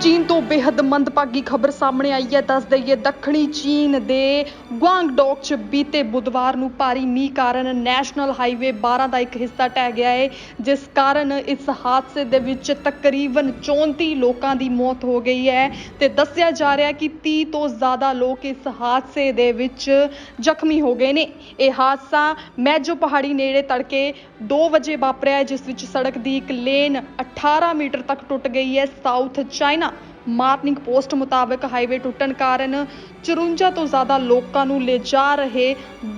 ਚੀਨ ਤੋਂ ਬੇहद ਮੰਦਭਾਗੀ ਖਬਰ ਸਾਹਮਣੇ ਆਈ ਹੈ। ਦੱਸ ਦਈਏ, ਦੱਖਣੀ ਚੀਨ ਦੇ ਗੁਆਂਗਡੋਕ 'ਚ ਬੀਤੇ ਬੁੱਧਵਾਰ ਨੂੰ ਭਾਰੀ ਮੀਂਹ ਕਾਰਨ ਨੈਸ਼ਨਲ ਹਾਈਵੇ 12 ਦਾ ਇੱਕ ਹਿੱਸਾ ਟਹਿ ਗਿਆ ਹੈ ਜਿਸ ਕਾਰਨ ਇਸ ਹਾਦਸੇ ਦੇ ਵਿੱਚ ਤਕਰੀਬਨ 34 ਲੋਕਾਂ ਦੀ ਮੌਤ ਹੋ ਗਈ ਹੈ। ਤੇ ਦੱਸਿਆ ਜਾ ਰਿਹਾ ਕਿ 30 ਤੋਂ ਜ਼ਿਆਦਾ ਲੋਕ ਇਸ ਹਾਦਸੇ ਦੇ ਵਿੱਚ ਜ਼ਖਮੀ ਹੋ ਗਏ ਨੇ। ਇਹ ਹਾਦਸਾ ਮੈਜੋ ਪਹਾੜੀ ਨੇੜੇ ਤੜਕੇ 2 ਵਜੇ ਵਾਪਰਿਆ ਜਿਸ ਵਿੱਚ ਸੜਕ ਦੀ ਇੱਕ ਲੇਨ 18 ਮੀਟਰ ਤੱਕ ਟੁੱਟ ਗਈ ਹੈ। ਸਾਊਥ ਚਾਈਨਾ ਮਾਰਨਿੰਗ ਪੋਸਟ ਮੁਤਾਬਕ ਹਾਈਵੇ ਟੁੱਟਣ ਕਾਰਨ 54 ਤੋਂ ਜ਼ਿਆਦਾ ਲੋਕਾਂ ਨੂੰ ਲਿਜਾ ਰਹੇ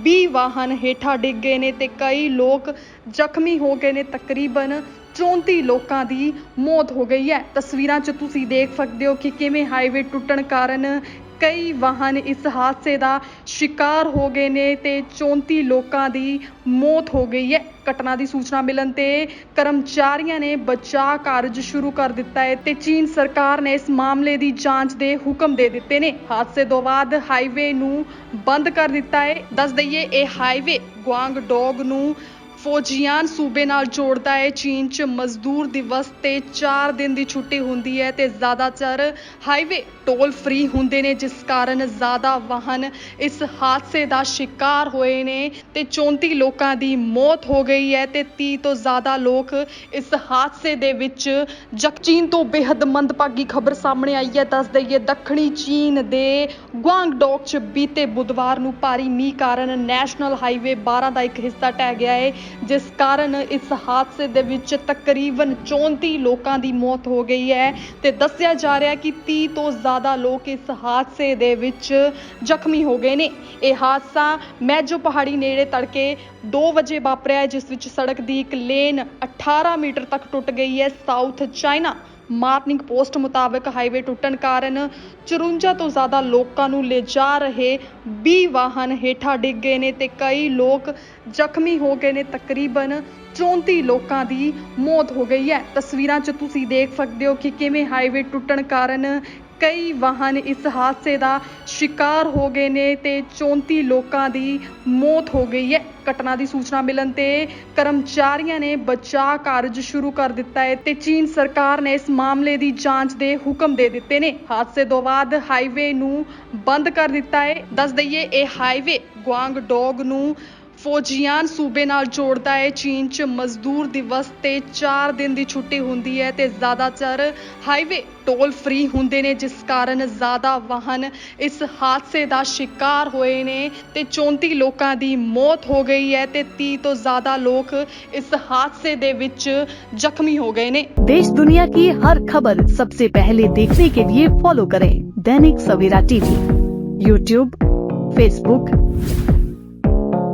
20 ਵਾਹਨ ਹੇਠਾਂ ਡਿੱਗ ਗਏ ਨੇ ਤੇ ਕਈ ਲੋਕ ਜ਼ਖਮੀ ਹੋ ਗਏ ਨੇ। ਤਕਰੀਬਨ 34 ਲੋਕਾਂ ਦੀ ਮੌਤ ਹੋ ਗਈ ਹੈ। ਤਸਵੀਰਾਂ 'ਚ ਤੁਸੀਂ ਦੇਖ ਸਕਦੇ ਹੋ ਕਿ ਕਿਵੇਂ ਹਾਈਵੇ ਟੁੱਟਣ ਕਾਰਨ ਕਈ ਵਾਹਨ ਇਸ ਹਾਦਸੇ ਦਾ ਸ਼ਿਕਾਰ ਹੋ ਗਏ ਨੇ ਤੇ 34 ਲੋਕਾਂ ਦੀ ਮੌਤ ਹੋ ਗਈ ਹੈ। ਘਟਨਾ ਦੀ ਸੂਚਨਾ ਮਿਲਣ ਤੇ ਕਰਮਚਾਰੀਆਂ ਨੇ ਬਚਾਅ ਕਾਰਜ ਸ਼ੁਰੂ ਕਰ ਦਿੱਤਾ ਹੈ ਤੇ ਚੀਨ ਸਰਕਾਰ ਨੇ ਇਸ ਮਾਮਲੇ ਦੀ ਜਾਂਚ ਦੇ ਹੁਕਮ ਦੇ ਦਿੱਤੇ ਨੇ। ਹਾਦਸੇ ਤੋਂ ਬਾਅਦ ਹਾਈਵੇ ਨੂੰ ਬੰਦ ਕਰ ਦਿੱਤਾ ਹੈ। ਦੱਸ ਦਈਏ, ਇਹ ਹਾਈਵੇ ਗੁਆਂਗਡੋਗ ਨੂੰ ਫੌਜੀਆਨ ਸੂਬੇ ਨਾਲ ਜੋੜਦਾ ਹੈ। ਚੀਨ 'ਚ ਮਜ਼ਦੂਰ ਦਿਵਸ ਤੇ 4 ਦਿਨ ਦੀ ਛੁੱਟੀ ਹੁੰਦੀ ਹੈ ਤੇ ਜ਼ਿਆਦਾਤਰ ਹਾਈਵੇ ਟੋਲ ਫ੍ਰੀ ਹੁੰਦੇ ਨੇ, ਜਿਸ ਕਾਰਨ ਜ਼ਿਆਦਾ ਵਾਹਨ ਇਸ ਹਾਦਸੇ ਦਾ ਸ਼ਿਕਾਰ ਹੋਏ ਨੇ ਤੇ 34 ਲੋਕਾਂ ਦੀ ਮੌਤ ਹੋ ਗਈ ਹੈ ਤੇ 30 ਤੋਂ ਜ਼ਿਆਦਾ ਲੋਕ ਇਸ ਹਾਦਸੇ ਦੇ ਵਿੱਚ ਜਕ ਚੀਨ ਤੋਂ ਬੇਹੱਦ ਮੰਦਭਾਗੀ ਖਬਰ ਸਾਹਮਣੇ ਆਈ ਹੈ। ਦੱਸ ਦਈਏ, ਦੱਖਣੀ ਚੀਨ ਦੇ ਗੁਆਂਗਡੋਕ 'ਚ ਬੀਤੇ ਬੁੱਧਵਾਰ ਨੂੰ ਭਾਰੀ ਮੀਂਹ ਕਾਰਨ ਨੈਸ਼ਨਲ ਹਾਈਵੇ 12 ਦਾ ਇੱਕ ਹਿੱਸਾ ਟਹਿ ਗਿਆ ਹੈ। ਜਿਸ ਕਾਰਨ ਇਸ ਹਾਦਸੇ ਦੇ ਵਿੱਚ ਤਕਰੀਬਨ 34 ਲੋਕਾਂ ਦੀ ਮੌਤ ਹੋ ਗਈ ਹੈ ਤੇ ਦੱਸਿਆ ਜਾ ਰਿਹਾ ਕਿ 30 ਤੋਂ ਜ਼ਿਆਦਾ ਲੋਕ ਇਸ ਹਾਦਸੇ ਦੇ ਵਿੱਚ ਜ਼ਖਮੀ ਹੋ ਗਏ ਨੇ। ਇਹ ਹਾਦਸਾ ਮੈਜੋ ਪਹਾੜੀ ਨੇੜੇ ਤੜਕੇ 2 ਵਜੇ ਵਾਪਰਿਆ ਜਿਸ ਵਿੱਚ ਸੜਕ ਦੀ ਇੱਕ ਲੇਨ 18 ਮੀਟਰ ਤੱਕ ਟੁੱਟ ਗਈ ਹੈ, ਸਾਊਥ ਚਾਈਨਾ। ਮਾਰਨਿੰਗ ਪੋਸਟ ਮੁਤਾਬਕ ਹਾਈਵੇ ਟੁੱਟਣ ਕਾਰਨ 54 ਤੋਂ ਜ਼ਿਆਦਾ ਲੋਕਾਂ ਨੂੰ ਲਿਜਾ ਰਹੇ 20 ਵਾਹਨ ਹੇਠਾਂ ਡਿੱਗ ਗਏ ਨੇ ਤੇ ਕਈ ਲੋਕ ਜ਼ਖਮੀ ਹੋ ਗਏ ਨੇ। ਤਕਰੀਬਨ 34 ਲੋਕਾਂ ਦੀ ਮੌਤ ਹੋ ਗਈ ਹੈ। ਤਸਵੀਰਾਂ 'ਚ ਤੁਸੀਂ ਦੇਖ ਸਕਦੇ ਹੋ ਕਿ ਕਿਵੇਂ ਹਾਈਵੇ ਟੁੱਟਣ ਕਾਰਨ ਕਈ ਵਾਹਨ ਇਸ ਹਾਦਸੇ ਦਾ ਸ਼ਿਕਾਰ ਹੋ ਗਏ ਨੇ ਤੇ 34 ਲੋਕਾਂ ਦੀ ਮੌਤ ਹੋ ਗਈ ਹੈ। ਘਟਨਾ ਦੀ ਸੂਚਨਾ ਮਿਲਣ ਤੇ ਕਰਮਚਾਰੀਆਂ ਨੇ ਬਚਾਅ ਕਾਰਜ ਸ਼ੁਰੂ ਕਰ ਦਿੱਤਾ ਹੈ ਤੇ ਚੀਨ ਸਰਕਾਰ ਨੇ ਇਸ ਮਾਮਲੇ ਦੀ ਜਾਂਚ ਦੇ ਹੁਕਮ ਦੇ ਦਿੱਤੇ ਨੇ। ਹਾਦਸੇ ਤੋਂ ਬਾਅਦ ਹਾਈਵੇ ਨੂੰ ਬੰਦ ਕਰ ਦਿੱਤਾ ਹੈ। ਦੱਸ ਦਈਏ, ਇਹ ਹਾਈਵੇ ਗੁਆਂਗਡੋਗ ਨੂੰ ਫੌਜੀਆਨ ਸੂਬੇ ਨਾਲ ਜੋੜਦਾ ਹੈ ਚੀਨ 'ਚ ਮਜ਼ਦੂਰ ਦਿਵਸ ਤੇ 4 ਦਿਨ ਦੀ ਛੁੱਟੀ ਹੁੰਦੀ ਹੈ ਤੇ ਜ਼ਿਆਦਾਤਰ ਹਾਈਵੇ ਟੋਲ ਫ੍ਰੀ ਹੁੰਦੇ ਨੇ ਜਿਸ ਕਾਰਨ ਜ਼ਿਆਦਾ ਵਾਹਨ ਇਸ ਹਾਦਸੇ ਦਾ ਸ਼ਿਕਾਰ ਹੋਏ ਨੇ ਤੇ 34 ਲੋਕਾਂ ਦੀ ਮੌਤ ਹੋ ਗਈ ਹੈ ਤੇ 30 ਤੋਂ ਜ਼ਿਆਦਾ ਲੋਕ ਇਸ ਹਾਦਸੇ ਦੇ ਵਿੱਚ ਜ਼ਖਮੀ ਹੋ ਗਏ ਨੇ देश दुनिया की हर खबर सबसे पहले देखने के लिए फॉलो करें Dainik Savera TV YouTube Facebook